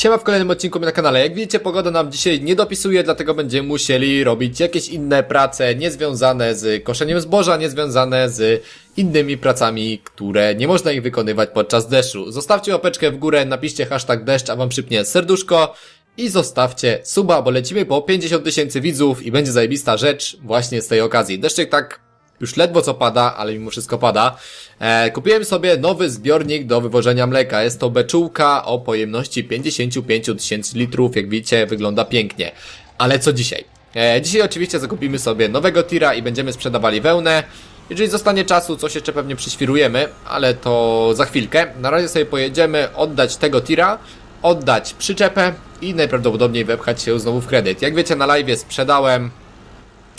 Siema w kolejnym odcinku na kanale. Jak widzicie, pogoda nam dzisiaj nie dopisuje, dlatego będziemy musieli robić jakieś inne prace niezwiązane z koszeniem zboża, niezwiązane z innymi pracami, które nie można ich wykonywać podczas deszczu. Zostawcie łapeczkę w górę, napiszcie hashtag deszcz, a wam przypnie serduszko i zostawcie suba, bo lecimy po 50 tysięcy widzów i będzie zajebista rzecz właśnie z tej okazji. Deszczyk tak już ledwo co pada, ale mimo wszystko pada. E, kupiłem sobie nowy zbiornik do wywożenia mleka. Jest to beczułka o pojemności 55 tysięcy litrów. Jak widzicie, wygląda pięknie. Ale co dzisiaj? E, dzisiaj oczywiście zakupimy sobie nowego tira i będziemy sprzedawali wełnę. Jeżeli zostanie czasu, coś jeszcze pewnie przyświrujemy, ale to za chwilkę. Na razie sobie pojedziemy oddać tego tira, oddać przyczepę i najprawdopodobniej wepchać się znowu w kredyt. Jak wiecie, na live sprzedałem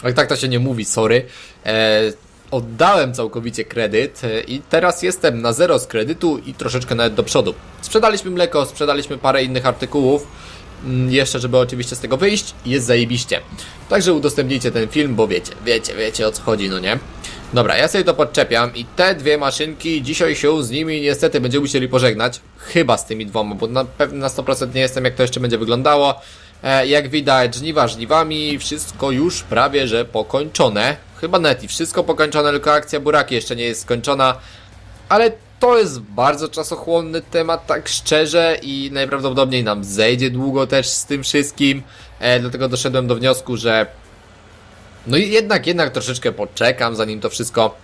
ale tak to się nie mówi, sorry. E, oddałem całkowicie kredyt e, i teraz jestem na zero z kredytu i troszeczkę nawet do przodu. Sprzedaliśmy mleko, sprzedaliśmy parę innych artykułów. mm, Jeszcze, żeby oczywiście z tego wyjść, jest zajebiście. Także udostępnijcie ten film, bo wiecie, wiecie, wiecie o co chodzi, no nie? Dobra, ja sobie to podczepiam i te dwie maszynki, dzisiaj się z nimi niestety będziemy musieli pożegnać. Chyba z tymi dwoma, bo na pewno na 100% nie jestem jak to jeszcze będzie wyglądało. E, jak widać, żniwa żniwami, wszystko już prawie że pokończone. Chyba net i wszystko pokończone, tylko akcja buraki jeszcze nie jest skończona. Ale to jest bardzo czasochłonny temat, tak szczerze, i najprawdopodobniej nam zejdzie długo też z tym wszystkim. E, dlatego doszedłem do wniosku, że no i jednak, jednak troszeczkę poczekam, zanim to wszystko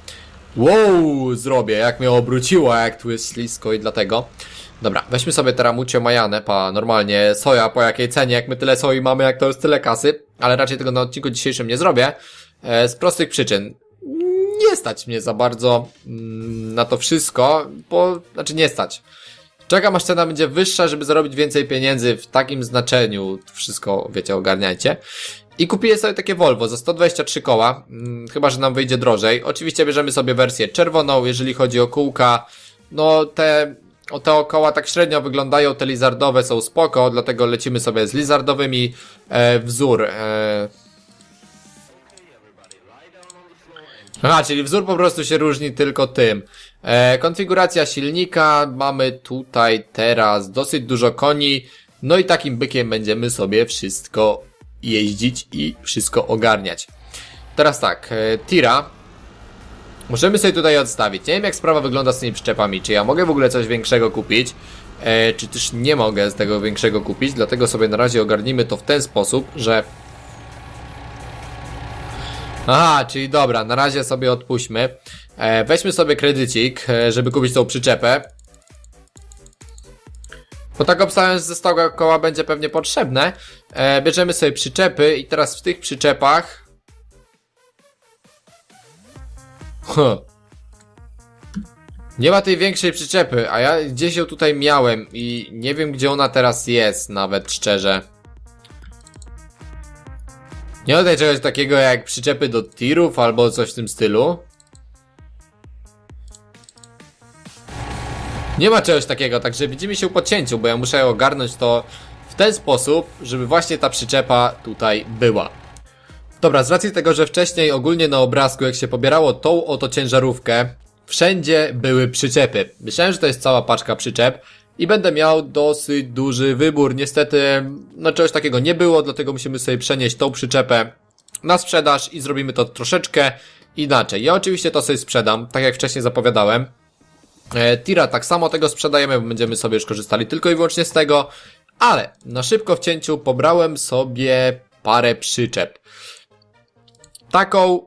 wow zrobię, jak mnie obróciło, jak tu jest ślisko i dlatego. Dobra, weźmy sobie teraz mucio majanę, pa, normalnie soja, po jakiej cenie, jak my tyle soi mamy, jak to jest tyle kasy, ale raczej tego na odcinku dzisiejszym nie zrobię, e, z prostych przyczyn. Nie stać mnie za bardzo mm, na to wszystko, bo, znaczy nie stać. Czekam aż cena będzie wyższa, żeby zarobić więcej pieniędzy w takim znaczeniu, wszystko, wiecie, ogarniajcie. I kupię sobie takie Volvo za 123 koła, mm, chyba, że nam wyjdzie drożej. Oczywiście bierzemy sobie wersję czerwoną, jeżeli chodzi o kółka, no te, o te koła tak średnio wyglądają, te lizardowe są spoko, dlatego lecimy sobie z lizardowymi e, wzór. E... Aha, czyli wzór po prostu się różni tylko tym. E, konfiguracja silnika, mamy tutaj teraz dosyć dużo koni, no i takim bykiem będziemy sobie wszystko jeździć i wszystko ogarniać. Teraz tak, e, tira. Możemy sobie tutaj odstawić. Nie wiem jak sprawa wygląda z tymi przyczepami. Czy ja mogę w ogóle coś większego kupić? E, czy też nie mogę z tego większego kupić? Dlatego sobie na razie ogarnimy to w ten sposób, że... Aha, czyli dobra, na razie sobie odpuśćmy. E, weźmy sobie kredycik, e, żeby kupić tą przyczepę. Bo tak obstawiam, ze 100 koła będzie pewnie potrzebne. E, bierzemy sobie przyczepy i teraz w tych przyczepach... Huh. Nie ma tej większej przyczepy, a ja gdzieś ją tutaj miałem i nie wiem gdzie ona teraz jest, nawet szczerze. Nie ma tutaj czegoś takiego jak przyczepy do tirów albo coś w tym stylu. Nie ma czegoś takiego, także widzimy się po cięciu, bo ja muszę ogarnąć to w ten sposób, żeby właśnie ta przyczepa tutaj była. Dobra, z racji tego, że wcześniej ogólnie na obrazku, jak się pobierało tą oto ciężarówkę, wszędzie były przyczepy. Myślałem, że to jest cała paczka przyczep i będę miał dosyć duży wybór. Niestety, no czegoś takiego nie było, dlatego musimy sobie przenieść tą przyczepę na sprzedaż i zrobimy to troszeczkę inaczej. Ja oczywiście to sobie sprzedam, tak jak wcześniej zapowiadałem. E, Tira tak samo tego sprzedajemy, bo będziemy sobie już korzystali tylko i wyłącznie z tego, ale na szybko w cięciu pobrałem sobie parę przyczep. Taką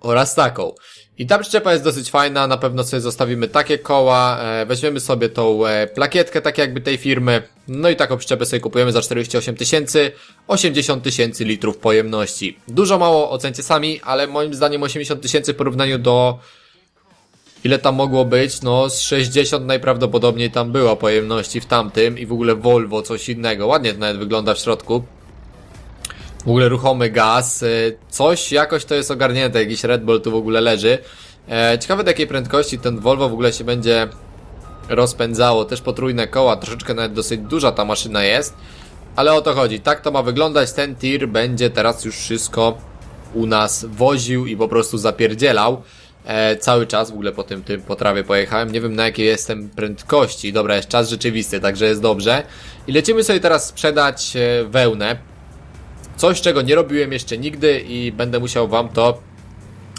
oraz taką. I ta przyczepa jest dosyć fajna, na pewno sobie zostawimy takie koła, e, weźmiemy sobie tą e, plakietkę tak jakby tej firmy, no i taką przyczepę sobie kupujemy za 48 tysięcy, 80 tysięcy litrów pojemności. Dużo mało, ocencie sami, ale moim zdaniem 80 tysięcy w porównaniu do Ile tam mogło być? No, z 60 najprawdopodobniej tam było pojemności w tamtym i w ogóle Volvo, coś innego. Ładnie to nawet wygląda w środku. W ogóle ruchomy gaz, y, coś jakoś to jest ogarnięte, jakiś Red Bull tu w ogóle leży. E, ciekawe do jakiej prędkości ten Volvo w ogóle się będzie rozpędzało. Też potrójne koła, troszeczkę nawet dosyć duża ta maszyna jest. Ale o to chodzi, tak to ma wyglądać, ten tir będzie teraz już wszystko u nas woził i po prostu zapierdzielał. e, cały czas, w ogóle po tym, tym po trawie pojechałem, nie wiem na jakiej jestem prędkości, dobra, jest czas rzeczywisty, także jest dobrze. I lecimy sobie teraz sprzedać e, wełnę, coś czego nie robiłem jeszcze nigdy i będę musiał wam to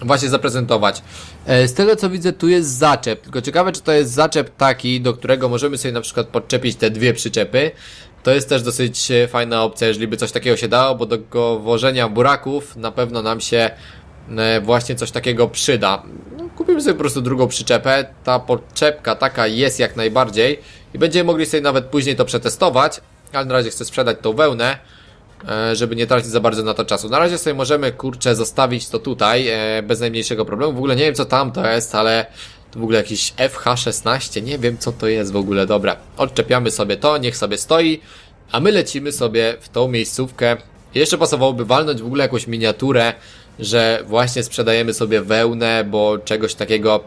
właśnie zaprezentować. E, Z tego co widzę, tu jest zaczep. Tylko ciekawe, czy to jest zaczep taki, do którego możemy sobie na przykład podczepić te dwie przyczepy. To jest też dosyć e, fajna opcja, jeżeli by coś takiego się dało, bo do wożenia buraków na pewno nam się e, właśnie coś takiego przyda. No, kupimy sobie po prostu drugą przyczepę. Ta podczepka taka jest jak najbardziej i będziemy mogli sobie nawet później to przetestować, ale na razie chcę sprzedać tą wełnę żeby nie tracić za bardzo na to czasu. Na razie sobie możemy, kurczę, zostawić to tutaj, e, bez najmniejszego problemu. W ogóle nie wiem, co tam to jest, ale to w ogóle jakiś FH16, nie wiem, co to jest w ogóle. Dobra, odczepiamy sobie to, niech sobie stoi, a my lecimy sobie w tą miejscówkę. Jeszcze pasowałoby walnąć w ogóle jakąś miniaturę, że właśnie sprzedajemy sobie wełnę, bo czegoś takiego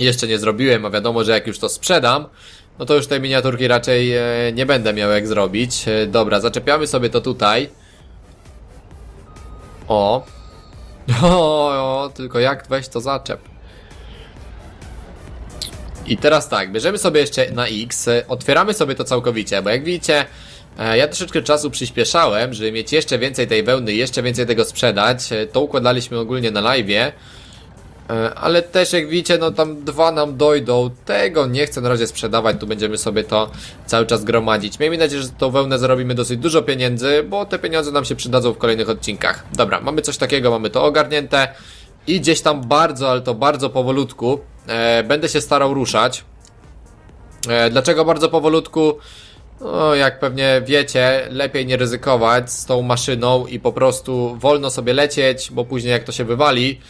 jeszcze nie zrobiłem, a wiadomo, że jak już to sprzedam, no to już tej miniaturki raczej e, nie będę miał jak zrobić. E, dobra, zaczepiamy sobie to tutaj. O. O, tylko jak weź to zaczep. I teraz tak, bierzemy sobie jeszcze na X, e, otwieramy sobie to całkowicie, bo jak widzicie, ja troszeczkę czasu przyspieszałem, żeby mieć jeszcze więcej tej wełny, jeszcze więcej tego sprzedać. To układaliśmy ogólnie na live'ie. E, Ale też jak widzicie, no tam dwa nam dojdą. Tego nie chcę na razie sprzedawać, tu będziemy sobie to cały czas gromadzić. Miejmy nadzieję, że tą wełnę zarobimy dosyć dużo pieniędzy, bo te pieniądze nam się przydadzą w kolejnych odcinkach. Dobra, mamy coś takiego, mamy to ogarnięte. I gdzieś tam bardzo, ale to bardzo powolutku e, będę się starał ruszać. E, dlaczego bardzo powolutku? No, jak pewnie wiecie, lepiej nie ryzykować z tą maszyną i po prostu wolno sobie lecieć, bo później jak to się wywali,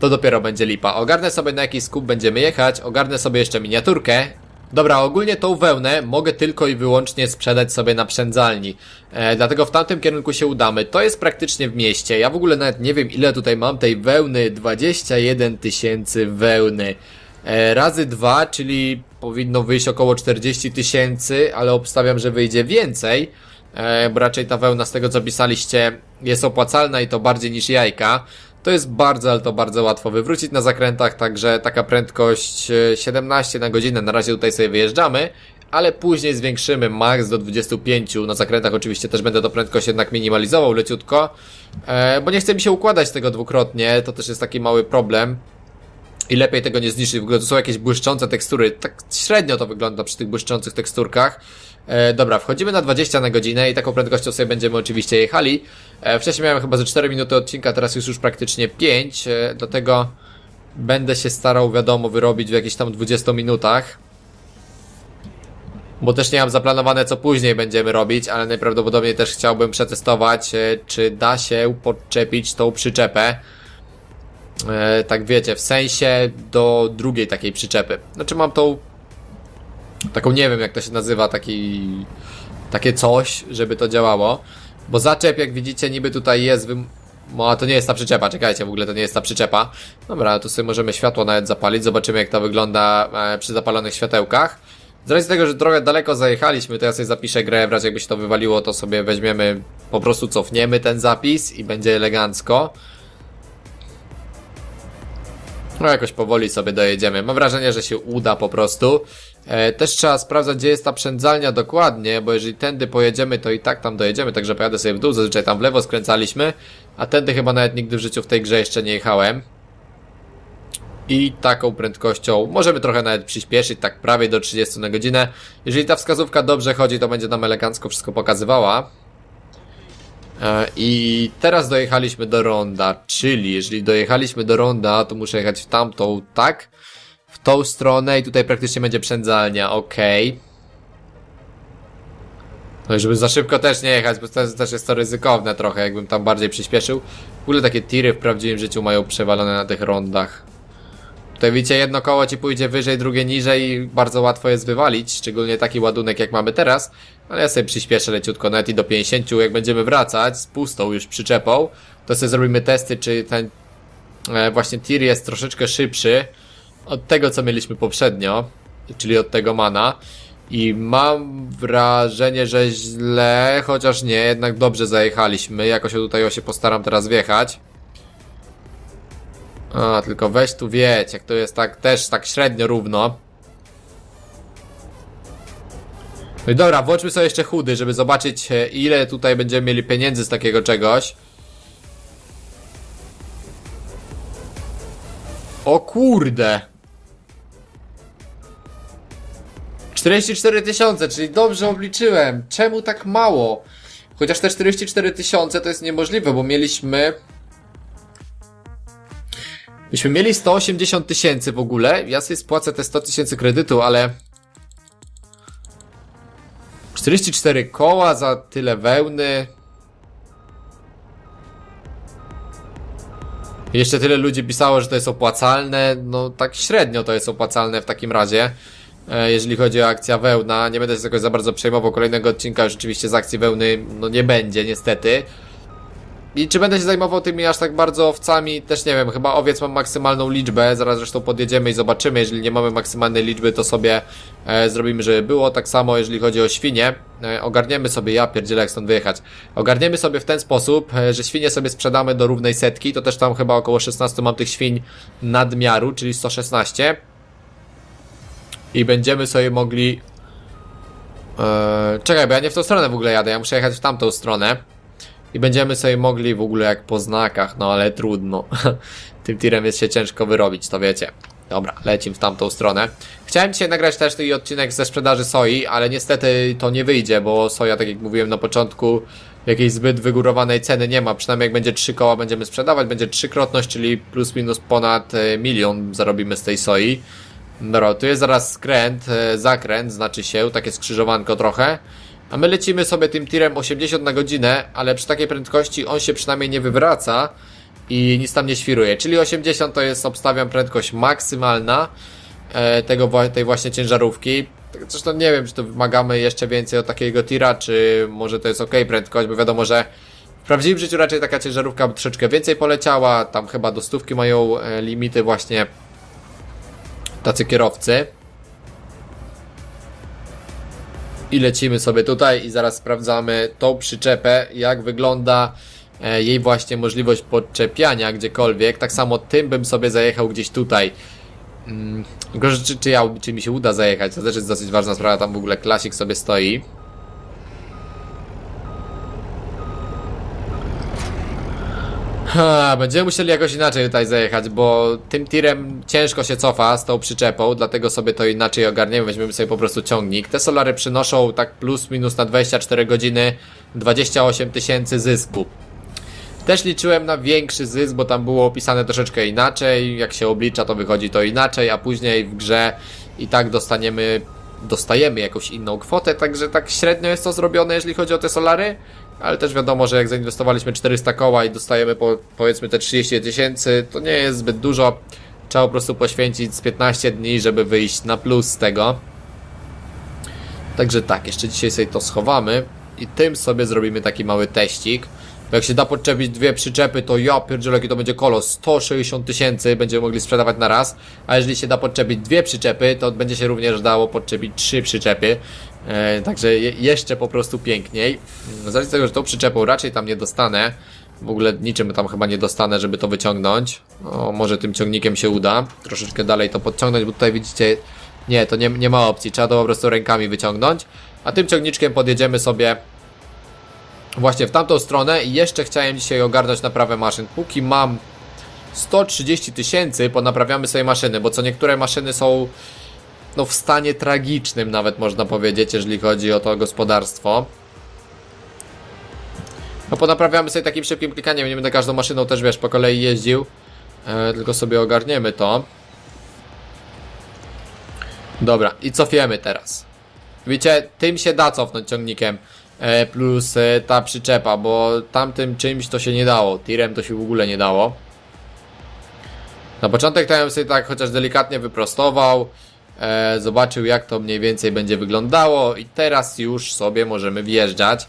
to dopiero będzie lipa. Ogarnę sobie na jaki skup będziemy jechać, ogarnę sobie jeszcze miniaturkę. Dobra, ogólnie tą wełnę mogę tylko i wyłącznie sprzedać sobie na przędzalni. E, dlatego w tamtym kierunku się udamy. To jest praktycznie w mieście. Ja w ogóle nawet nie wiem ile tutaj mam tej wełny. 21 tysięcy wełny. E, razy dwa, czyli powinno wyjść około 40 tysięcy, ale obstawiam, że wyjdzie więcej. E, bo raczej ta wełna z tego co pisaliście jest opłacalna i to bardziej niż jajka. To jest bardzo, ale to bardzo łatwo wywrócić na zakrętach, także taka prędkość e, 17 na godzinę, na razie tutaj sobie wyjeżdżamy, ale później zwiększymy max do 25, na zakrętach oczywiście też będę to prędkość jednak minimalizował leciutko, e, bo nie chce mi się układać tego dwukrotnie, to też jest taki mały problem. I lepiej tego nie zniszczyć. W ogóle to są jakieś błyszczące tekstury. Tak średnio to wygląda przy tych błyszczących teksturkach. E, dobra, wchodzimy na 20 na godzinę i taką prędkością sobie będziemy oczywiście jechali. E, wcześniej miałem chyba ze 4 minuty odcinka, teraz jest już praktycznie 5, e, dlatego będę się starał, wiadomo, wyrobić w jakichś tam 20 minutach. Bo też nie mam zaplanowane co później będziemy robić, ale najprawdopodobniej też chciałbym przetestować, e, czy da się podczepić tą przyczepę. E, tak wiecie, w sensie do drugiej takiej przyczepy. Znaczy mam tą taką nie wiem jak to się nazywa, taki takie coś, żeby to działało. Bo zaczep, jak widzicie, niby tutaj jest wym... No, to nie jest ta przyczepa, czekajcie, w ogóle to nie jest ta przyczepa. Dobra, tu sobie możemy światło nawet zapalić, zobaczymy jak to wygląda e, przy zapalonych światełkach. Z racji tego, że trochę daleko zajechaliśmy, to ja sobie zapiszę grę, w razie jakby się to wywaliło, to sobie weźmiemy, po prostu cofniemy ten zapis i będzie elegancko. No jakoś powoli sobie dojedziemy. Mam wrażenie, że się uda po prostu. E, też trzeba sprawdzać, gdzie jest ta przędzalnia dokładnie, bo jeżeli tędy pojedziemy, to i tak tam dojedziemy, także pojadę sobie w dół, zazwyczaj tam w lewo skręcaliśmy, a tędy chyba nawet nigdy w życiu w tej grze jeszcze nie jechałem. I taką prędkością możemy trochę nawet przyspieszyć, tak prawie do 30 na godzinę. Jeżeli ta wskazówka dobrze chodzi, to będzie nam elegancko wszystko pokazywała. I teraz dojechaliśmy do ronda, czyli jeżeli dojechaliśmy do ronda, to muszę jechać w tamtą, tak? W tą stronę i tutaj praktycznie będzie przędzalnia, okej. No i żeby za szybko też nie jechać, bo też, też jest to ryzykowne trochę, jakbym tam bardziej przyspieszył. W ogóle takie tiry w prawdziwym życiu mają przewalone na tych rondach. Tutaj widzicie, jedno koło ci pójdzie wyżej, drugie niżej i bardzo łatwo jest wywalić, szczególnie taki ładunek jak mamy teraz. Ale ja sobie przyspieszę leciutko, nawet i do 50, jak będziemy wracać z pustą już przyczepą, to sobie zrobimy testy, czy ten e, właśnie tir jest troszeczkę szybszy od tego, co mieliśmy poprzednio, czyli od tego mana. I mam wrażenie, że źle, chociaż nie, jednak dobrze zajechaliśmy. Jakoś tutaj się postaram teraz wjechać. A, tylko weź tu wieć, jak to jest tak też tak średnio równo. No i dobra, włączmy sobie jeszcze chudy, żeby zobaczyć e, ile tutaj będziemy mieli pieniędzy z takiego czegoś. O kurde! 44 tysiące, czyli dobrze obliczyłem. Czemu tak mało? Chociaż te 44 tysiące to jest niemożliwe, bo mieliśmy... Myśmy mieli 180 tysięcy w ogóle. Ja sobie spłacę te 100 tysięcy kredytu, ale... 44 koła za tyle wełny. Jeszcze tyle ludzi pisało, że to jest opłacalne. No tak średnio to jest opłacalne w takim razie. E, Jeżeli chodzi o akcja wełna, nie będę się jakoś za bardzo przejmował kolejnego odcinka, już rzeczywiście z akcji wełny no nie będzie niestety. I czy będę się zajmował tymi aż tak bardzo owcami, też nie wiem, chyba owiec mam maksymalną liczbę, zaraz zresztą podjedziemy i zobaczymy, jeżeli nie mamy maksymalnej liczby, to sobie e, zrobimy, żeby było, tak samo jeżeli chodzi o świnie, e, ogarniemy sobie, ja pierdzielę jak stąd wyjechać, ogarniemy sobie w ten sposób, e, że świnie sobie sprzedamy do równej setki, to też tam chyba około 16 mam tych świń nadmiaru, czyli 116 i będziemy sobie mogli Eee, czekaj, bo ja nie w tą stronę w ogóle jadę, ja muszę jechać w tamtą stronę. I będziemy sobie mogli w ogóle jak po znakach, no ale trudno. Tym tirem jest się ciężko wyrobić, to wiecie. Dobra, lecim w tamtą stronę. Chciałem dzisiaj nagrać też taki odcinek ze sprzedaży soi, ale niestety to nie wyjdzie, bo soja, tak jak mówiłem na początku, jakiejś zbyt wygórowanej ceny nie ma. Przynajmniej jak będzie trzy koła będziemy sprzedawać, będzie trzykrotność, czyli plus minus ponad e, milion zarobimy z tej soi. Dobra, tu jest zaraz skręt, e, zakręt, znaczy się, takie skrzyżowanko trochę. A my lecimy sobie tym tirem 80 na godzinę, ale przy takiej prędkości on się przynajmniej nie wywraca i nic tam nie świruje. Czyli 80 to jest, obstawiam, prędkość maksymalna e, tego, tej właśnie ciężarówki. Tak, Zresztą nie wiem, czy to wymagamy jeszcze więcej od takiego tira, czy może to jest ok prędkość, bo wiadomo, że w prawdziwym życiu raczej taka ciężarówka troszeczkę więcej poleciała. Tam chyba do stówki mają e, limity właśnie tacy kierowcy. I lecimy sobie tutaj i zaraz sprawdzamy tą przyczepę, jak wygląda e, jej właśnie możliwość podczepiania gdziekolwiek. Tak samo tym bym sobie zajechał gdzieś tutaj. Mm, że czy, czy, ja, czy mi się uda zajechać, to też jest dosyć ważna sprawa, tam w ogóle klasik sobie stoi. Ha, będziemy musieli jakoś inaczej tutaj zajechać, bo tym tirem ciężko się cofa z tą przyczepą, dlatego sobie to inaczej ogarniemy, weźmiemy sobie po prostu ciągnik. Te solary przynoszą tak plus minus na 24 godziny 28 tysięcy zysku. Też liczyłem na większy zysk, bo tam było opisane troszeczkę inaczej, jak się oblicza to wychodzi to inaczej, a później w grze i tak dostaniemy, dostajemy jakąś inną kwotę, także tak średnio jest to zrobione, jeżeli chodzi o te solary. Ale też wiadomo, że jak zainwestowaliśmy 400 koła i dostajemy po, powiedzmy te 30 tysięcy, to nie jest zbyt dużo. Trzeba po prostu poświęcić z 15 dni, żeby wyjść na plus z tego. Także tak, jeszcze dzisiaj sobie to schowamy i tym sobie zrobimy taki mały teścik. Bo jak się da podczepić dwie przyczepy, to ja pierdzielę jaki to będzie kolos. 160 tysięcy będziemy mogli sprzedawać na raz. A jeżeli się da podczepić dwie przyczepy, to będzie się również dało podczepić trzy przyczepy. E, także je, jeszcze po prostu piękniej. Z racji tego, że tą przyczepą raczej tam nie dostanę. W ogóle niczym tam chyba nie dostanę, żeby to wyciągnąć. O, może tym ciągnikiem się uda. Troszeczkę dalej to podciągnąć, bo tutaj widzicie... Nie, to nie, nie ma opcji. Trzeba to po prostu rękami wyciągnąć. A tym ciągniczkiem podjedziemy sobie właśnie w tamtą stronę i jeszcze chciałem dzisiaj ogarnąć naprawę maszyn. Póki mam 130 tysięcy, ponaprawiamy sobie maszyny, bo co niektóre maszyny są no w stanie tragicznym nawet można powiedzieć, jeżeli chodzi o to gospodarstwo. No ponaprawiamy sobie takim szybkim klikaniem, nie będę każdą maszyną też wiesz po kolei jeździł, e, tylko sobie ogarniemy to. Dobra, i cofiemy teraz. Wiecie, tym się da cofnąć ciągnikiem e, plus e, ta przyczepa, bo tamtym czymś to się nie dało. Tirem to się w ogóle nie dało. Na początek to ja bym sobie tak chociaż delikatnie wyprostował, zobaczył jak to mniej więcej będzie wyglądało i teraz już sobie możemy wjeżdżać.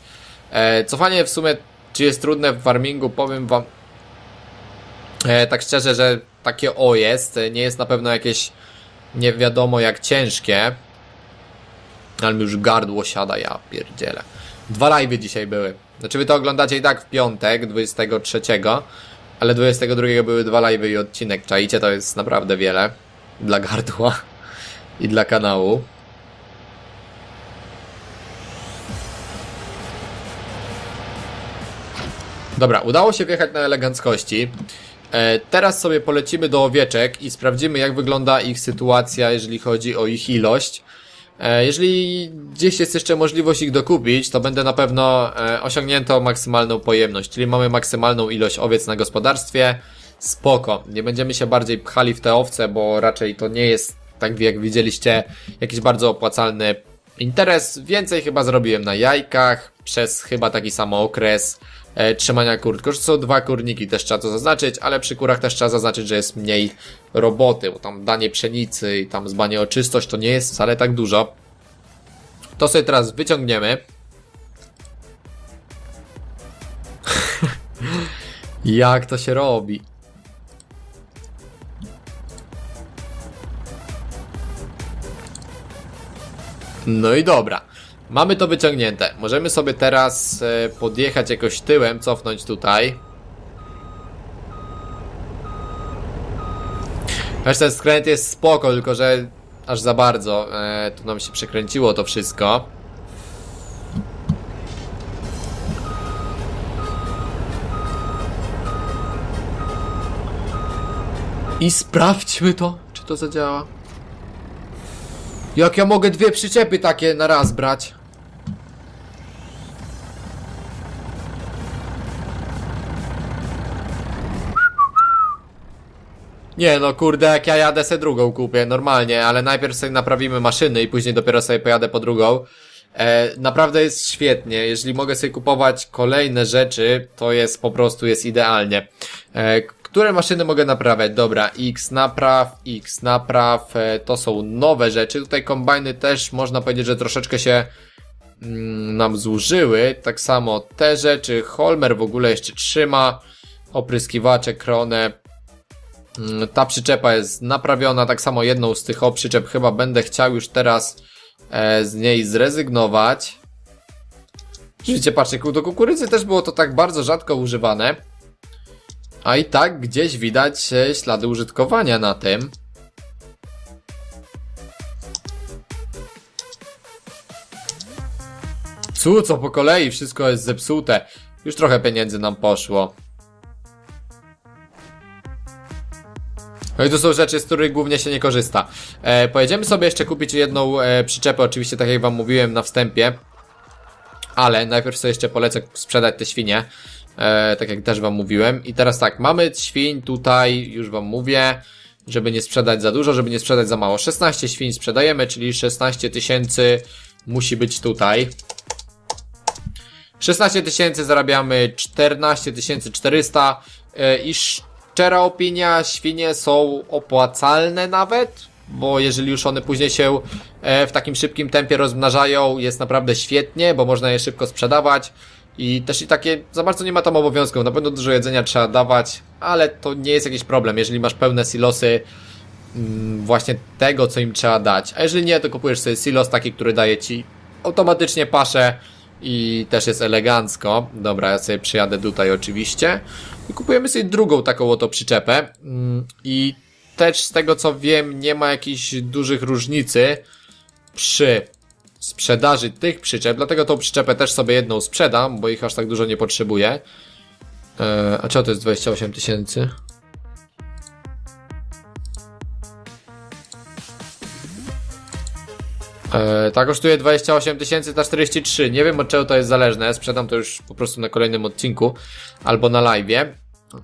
E, cofanie w sumie, czy jest trudne w farmingu, powiem wam e, tak szczerze, że takie o jest, e, nie jest na pewno jakieś nie wiadomo jak ciężkie, ale mi już gardło siada, ja pierdzielę. Dwa live'y dzisiaj były. Znaczy wy to oglądacie i tak w piątek, 23. Ale 22 były dwa live i odcinek. Czaicie, to jest naprawdę wiele. Dla gardła i dla kanału. Dobra, udało się wjechać na eleganckości. E, teraz sobie polecimy do owieczek i sprawdzimy, jak wygląda ich sytuacja, jeżeli chodzi o ich ilość. E, jeżeli gdzieś jest jeszcze możliwość ich dokupić, to będę na pewno e, osiągnięto maksymalną pojemność, czyli mamy maksymalną ilość owiec na gospodarstwie. Spoko, nie będziemy się bardziej pchali w te owce, bo raczej to nie jest, tak jak widzieliście, jakiś bardzo opłacalny interes. Więcej chyba zrobiłem na jajkach, przez chyba taki sam okres e, trzymania kur. Tylko, są dwa kurniki, też trzeba to zaznaczyć, ale przy kurach też trzeba zaznaczyć, że jest mniej roboty, bo tam danie pszenicy i tam zbanie o czystość to nie jest wcale tak dużo. To sobie teraz wyciągniemy. Jak to się robi? No i dobra. Mamy to wyciągnięte. Możemy sobie teraz e, podjechać jakoś tyłem, cofnąć tutaj. Wiesz, ten skręt jest spoko, tylko że aż za bardzo. E, tu nam się przekręciło to wszystko. I sprawdźmy to, czy to zadziała. Jak ja mogę dwie przyczepy takie na raz brać? Nie no kurde, jak ja jadę se drugą kupię, normalnie, ale najpierw sobie naprawimy maszyny i później dopiero sobie pojadę po drugą. E, naprawdę jest świetnie, jeżeli mogę sobie kupować kolejne rzeczy, to jest po prostu jest idealnie. E, które maszyny mogę naprawiać? Dobra, X napraw, X napraw, e, to są nowe rzeczy. Tutaj kombajny też można powiedzieć, że troszeczkę się mm, nam zużyły. Tak samo te rzeczy, Holmer w ogóle jeszcze trzyma, opryskiwacze, kronę. Mm, Ta przyczepa jest naprawiona, tak samo jedną z tych przyczep chyba będę chciał już teraz z niej zrezygnować. Życie, patrzcie, do kukurydzy też było to tak bardzo rzadko używane. A i tak gdzieś widać e, ślady użytkowania na tym. Cu, co po kolei, wszystko jest zepsute. Już trochę pieniędzy nam poszło. No i to są rzeczy, z których głównie się nie korzysta. E, pojedziemy sobie jeszcze kupić jedną e, przyczepę, oczywiście tak jak wam mówiłem na wstępie. Ale najpierw sobie jeszcze polecę sprzedać te świnie. E, tak jak też wam mówiłem. I teraz tak, mamy świń tutaj, już wam mówię, żeby nie sprzedać za dużo, żeby nie sprzedać za mało. 16 świń sprzedajemy, czyli 16 tysięcy musi być tutaj. 16 tysięcy zarabiamy 14 400 e, i szczera opinia, świnie są opłacalne nawet, bo jeżeli już one później się e, w takim szybkim tempie rozmnażają, jest naprawdę świetnie, bo można je szybko sprzedawać. I też i takie, za bardzo nie ma tam obowiązków, na pewno dużo jedzenia trzeba dawać, ale to nie jest jakiś problem, jeżeli masz pełne silosy mm, właśnie tego, co im trzeba dać. A jeżeli nie, to kupujesz sobie silos taki, który daje ci automatycznie paszę i też jest elegancko. Dobra, ja sobie przyjadę tutaj oczywiście. I kupujemy sobie drugą taką oto przyczepę. Mm, I też z tego co wiem, nie ma jakichś dużych różnicy przy sprzedaży tych przyczep, dlatego tą przyczepę też sobie jedną sprzedam, bo ich aż tak dużo nie potrzebuję. Eee, a co to jest 28 tysięcy? Eee, ta kosztuje 28 tysięcy, ta 43. Nie wiem od czego to jest zależne. Sprzedam to już po prostu na kolejnym odcinku albo na live.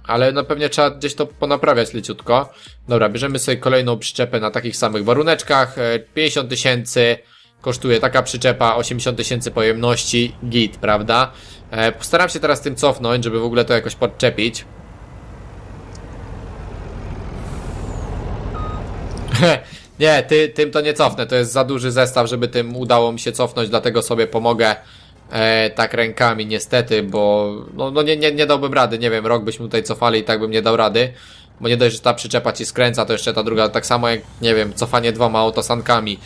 Ale no pewnie trzeba gdzieś to ponaprawiać leciutko. Dobra, bierzemy sobie kolejną przyczepę na takich samych waruneczkach. Eee, 50 tysięcy kosztuje taka przyczepa, 80 tysięcy pojemności, git, prawda? Eee, postaram się teraz tym cofnąć, żeby w ogóle to jakoś podczepić. nie, ty, tym to nie cofnę, to jest za duży zestaw, żeby tym udało mi się cofnąć, dlatego sobie pomogę e, tak rękami niestety, bo no, no nie, nie, nie dałbym rady, nie wiem, rok byśmy tutaj cofali i tak bym nie dał rady, bo nie dość, że ta przyczepa ci skręca, to jeszcze ta druga, tak samo jak, nie wiem, cofanie dwoma autosankami.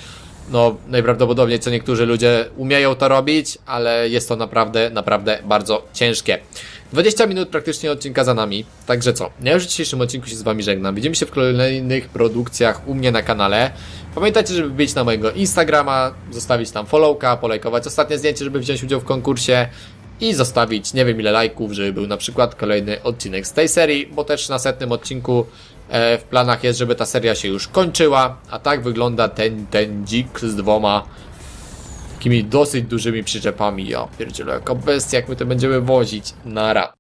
No, najprawdopodobniej co niektórzy ludzie umieją to robić, ale jest to naprawdę, naprawdę bardzo ciężkie. 20 minut praktycznie odcinka za nami. Także co? Ja już w dzisiejszym odcinku się z wami żegnam. Widzimy się w kolejnych produkcjach u mnie na kanale. Pamiętajcie, żeby wbić na mojego Instagrama, zostawić tam followka, polajkować ostatnie zdjęcie, żeby wziąć udział w konkursie i zostawić nie wiem ile lajków, żeby był na przykład kolejny odcinek z tej serii, bo też na setnym odcinku e, w planach jest, żeby ta seria się już kończyła, a tak wygląda ten, ten dzik z dwoma takimi dosyć dużymi przyczepami. Ja pierdzielę, jaka bestia, jak my to będziemy wozić. Nara.